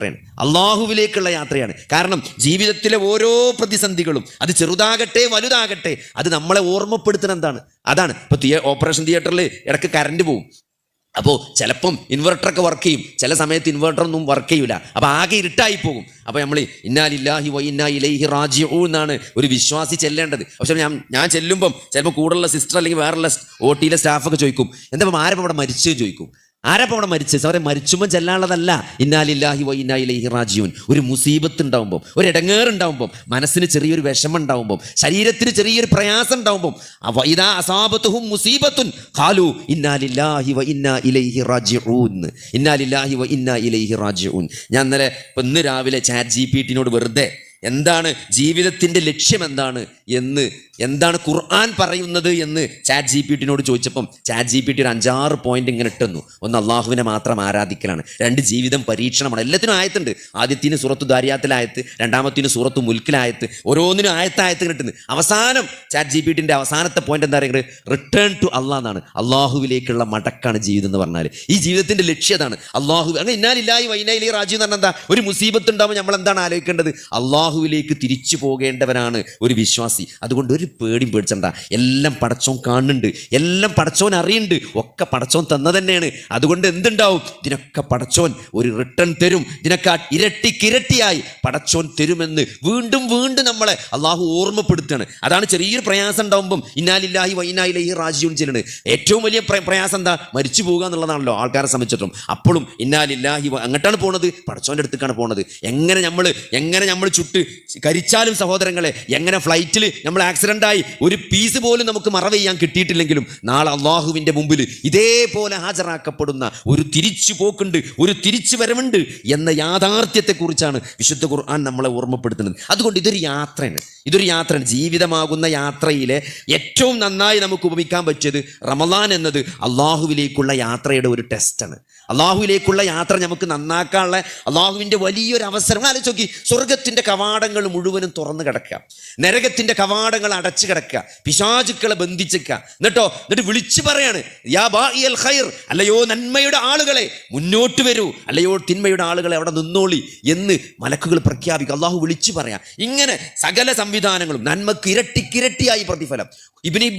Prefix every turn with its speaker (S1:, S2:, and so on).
S1: യാത്രയാണ്. അള്ളാഹുവിലേക്കുള്ള യാത്രയാണ്. കാരണം ജീവിതത്തിലെ ഓരോ പ്രതിസന്ധികളും അത് ചെറുതാകട്ടെ വലുതാകട്ടെ അത് നമ്മളെ ഓർമ്മപ്പെടുത്തുന്ന എന്താണ്? അതാണ്. ഇപ്പൊ ഓപ്പറേഷൻ തിയേറ്ററിൽ ഇടയ്ക്ക് കറണ്ട് പോവും. അപ്പോൾ ചിലപ്പം ഇൻവെർട്ടറൊക്കെ വർക്ക് ചെയ്യും. ചില സമയത്ത് ഇൻവെർട്ടർ ഒന്നും വർക്ക് ചെയ്യില്ല അപ്പോൾ ആകെ ഇരുട്ടായി പോകും. അപ്പോൾ നമ്മൾ ഇന്നാലില്ലാഹി വ ഇന്നാ ഇലൈഹി റാജിഊ എന്നാണ് ഒരു വിശ്വാസി ചെല്ലേണ്ടത്. പക്ഷെ ഞാൻ ഞാൻ ചെല്ലുമ്പം ചിലപ്പോൾ കൂടുതലുള്ള സിസ്റ്റർ അല്ലെങ്കിൽ വേറെയുള്ള ഒ ടിയിലെ സ്റ്റാഫൊക്കെ ചോദിക്കും എന്താ ആരപ്പം അവിടെ മരിച്ചു ചോദിക്കും? ആരപ്പം അവിടെ മരിച്ചത് അവരെ മരിച്ചുമ്പോൾ ചെല്ലാനുള്ളതല്ല. ഇന്നാലില്ലാഹി വൈ ഇന്നാ ഇലൈഹി റാജിയൂൻ ഒരു മുസീബത്ത് ഉണ്ടാവുമ്പോൾ ഒരു ഇടങ്ങേറുണ്ടാവുമ്പോൾ മനസ്സിന് ചെറിയൊരു വിഷമം ഉണ്ടാവുമ്പോൾ ശരീരത്തിന് ചെറിയൊരു പ്രയാസം ഉണ്ടാവുമ്പോൾ അവ ഇതാ അസാബത്തുഹും മുസീബത്തുൻ ഖാലു ഇന്നാലില്ലാഹി വ ഇന്നാ ഇലൈഹി റാജിഊൻ. ഇന്നാലില്ലാഹി വ ഇന്നാ ഇലൈഹി റാജിഊൻ. ഞാൻ ഇന്നലെ ഇന്ന് രാവിലെ ചാറ്റ് ജി പി ടിനോട് വെറുതെ എന്താണ് ജീവിതത്തിന്റെ ലക്ഷ്യം എന്താണ് എന്ന് എന്താണ് ഖുർആൻ പറയുന്നത് എന്ന് ചാറ്റ് ജി പി ടിനോട് ചോദിച്ചപ്പം ചാറ്റ് ജി പി ടി ഒരു അഞ്ചാറ് പോയിന്റ് ഇങ്ങനെ ഇട്ടുന്നു. ഒന്ന് അള്ളാഹുവിനെ മാത്രം ആരാധിക്കലാണ്. രണ്ട് ജീവിതം പരീക്ഷണമാണ്. എല്ലാത്തിനും ആയത്തുണ്ട്. ആദ്യത്തിന് സൂറത്തു ദാരിയാത്തിലായത്ത് രണ്ടാമത്തിന് സൂറത്തു മുൽക്കിലായത്ത് ഓരോന്നിനും ആയത്തായത്ത് കിട്ടുന്നു അവസാനം ചാറ്റ് ജി പി ടിന്റെ അവസാനത്തെ പോയിന്റ് എന്താ പറയുന്നത്? റിട്ടേൺ ടു അള്ളാഹ് എന്നാണ്. അള്ളാഹുവിലേക്കുള്ള മടക്കാണ് ജീവിതം എന്ന് പറഞ്ഞാൽ ഈ ജീവിതത്തിന്റെ ലക്ഷ്യം അതാണ്. അള്ളാഹു അങ്ങനെ ഇന്നാലില്ലായി വൈനാലി രാജ്യം എന്ന് പറഞ്ഞാൽ എന്താ? ഒരു മുസീബത്ത് ഉണ്ടാകുമ്പോൾ നമ്മൾ എന്താണ് ആലോചിക്കേണ്ടത് അള്ളാഹുവിലേക്ക് തിരിച്ചു പോകേണ്ടവനാണ് ഒരു വിശ്വാസി. അതുകൊണ്ട് ഒരു പേടിയും പേടിച്ചണ്ട. എല്ലാം പടച്ചോൻ കാണുന്നുണ്ട്. എല്ലാം പടച്ചോൻ അറിയുന്നുണ്ട്. ഒക്കെ പടച്ചോൻ തന്ന തന്നെയാണ്. അതുകൊണ്ട് എന്തുണ്ടാവും? ഇതിനൊക്കെ പടച്ചോൻ ഒരു റിട്ടേൺ തരും. ഇതിനൊക്കെ ഇരട്ടിക്കിരട്ടിയായി പടച്ചോൻ തരുമെന്ന് വീണ്ടും വീണ്ടും നമ്മളെ അള്ളാഹു ഓർമ്മപ്പെടുത്തുകയാണ്. അതാണ് ചെറിയൊരു പ്രയാസം ഉണ്ടാവുമ്പം ഇന്നാലില്ലാഹി വൈനായിലഹി റാജിയും ചെല്ലുന്നത് ഏറ്റവും വലിയ പ്രയാസം എന്താ? മരിച്ചു പോകുക എന്നുള്ളതാണല്ലോ ആൾക്കാരെ സംബന്ധിച്ചിട്ടും അപ്പോഴും ഇന്നാലില്ലാഹി അങ്ങോട്ടാണ് പോണത്. പടച്ചോന്റെ അടുത്തേക്കാണ് പോണത്. എങ്ങനെ നമ്മൾ എങ്ങനെ നമ്മൾ ചുട്ട് കരിച്ചാലും സഹോദരങ്ങളെ എങ്ങനെ ഫ്ലൈറ്റിൽ നമ്മൾ ആക്സിഡന്റ് ആയി ഒരു പീസ് പോലും നമുക്ക് മറവ് ചെയ്യാൻ കിട്ടിയിട്ടില്ലെങ്കിലും നാളെ അള്ളാഹുവിന്റെ മുമ്പിൽ ഇതേപോലെ ഹാജരാക്കപ്പെടുന്ന ഒരു തിരിച്ചു പോക്കുണ്ട് ഒരു തിരിച്ചു വരവുണ്ട് എന്ന യാഥാർത്ഥ്യത്തെക്കുറിച്ചാണ് വിശുദ്ധ ഖുർആൻ നമ്മളെ ഓർമ്മപ്പെടുത്തുന്നത്. അതുകൊണ്ട് ഇതൊരു യാത്രയാണ്. ഇതൊരു യാത്രയാണ്. ജീവിതമാകുന്ന യാത്രയിലെ ഏറ്റവും നന്നായി നമുക്ക് ഉപമിക്കാൻ പറ്റിയത് റമദാൻ എന്നത് അള്ളാഹുവിലേക്കുള്ള യാത്രയുടെ ഒരു ടെസ്റ്റാണ് അള്ളാഹുവിലേക്കുള്ള യാത്ര നമുക്ക് നന്നാക്കാനുള്ള അള്ളാഹുവിന്റെ വലിയൊരു അവസരം. ആലോചിച്ച് നോക്കി. സ്വർഗത്തിന്റെ കവാടങ്ങൾ മുഴുവനും തുറന്നു കിടക്കുക. നരകത്തിന്റെ കവാടങ്ങൾ അടച്ചു കിടക്കുക. പിശാചുക്കളെ ബന്ധിച്ചേക്കുക എന്നിട്ടോ എന്നിട്ട് വിളിച്ചു പറയാണ് യാ ബാഇയൽ ഖൈർ അല്ലയോ നന്മയുടെ ആളുകളെ മുന്നോട്ട് വരൂ. അല്ലയോ തിന്മയുടെ ആളുകളെ അവിടെ നിന്നോളി എന്ന് മലക്കുകൾ പ്രഖ്യാപിക്കുക അള്ളാഹു വിളിച്ചു പറയാം. ഇങ്ങനെ സകല സംവിധാനങ്ങളും നന്മക്ക് ഇരട്ടിക്കിരട്ടിയായി പ്രതിഫലം. ഇബിനി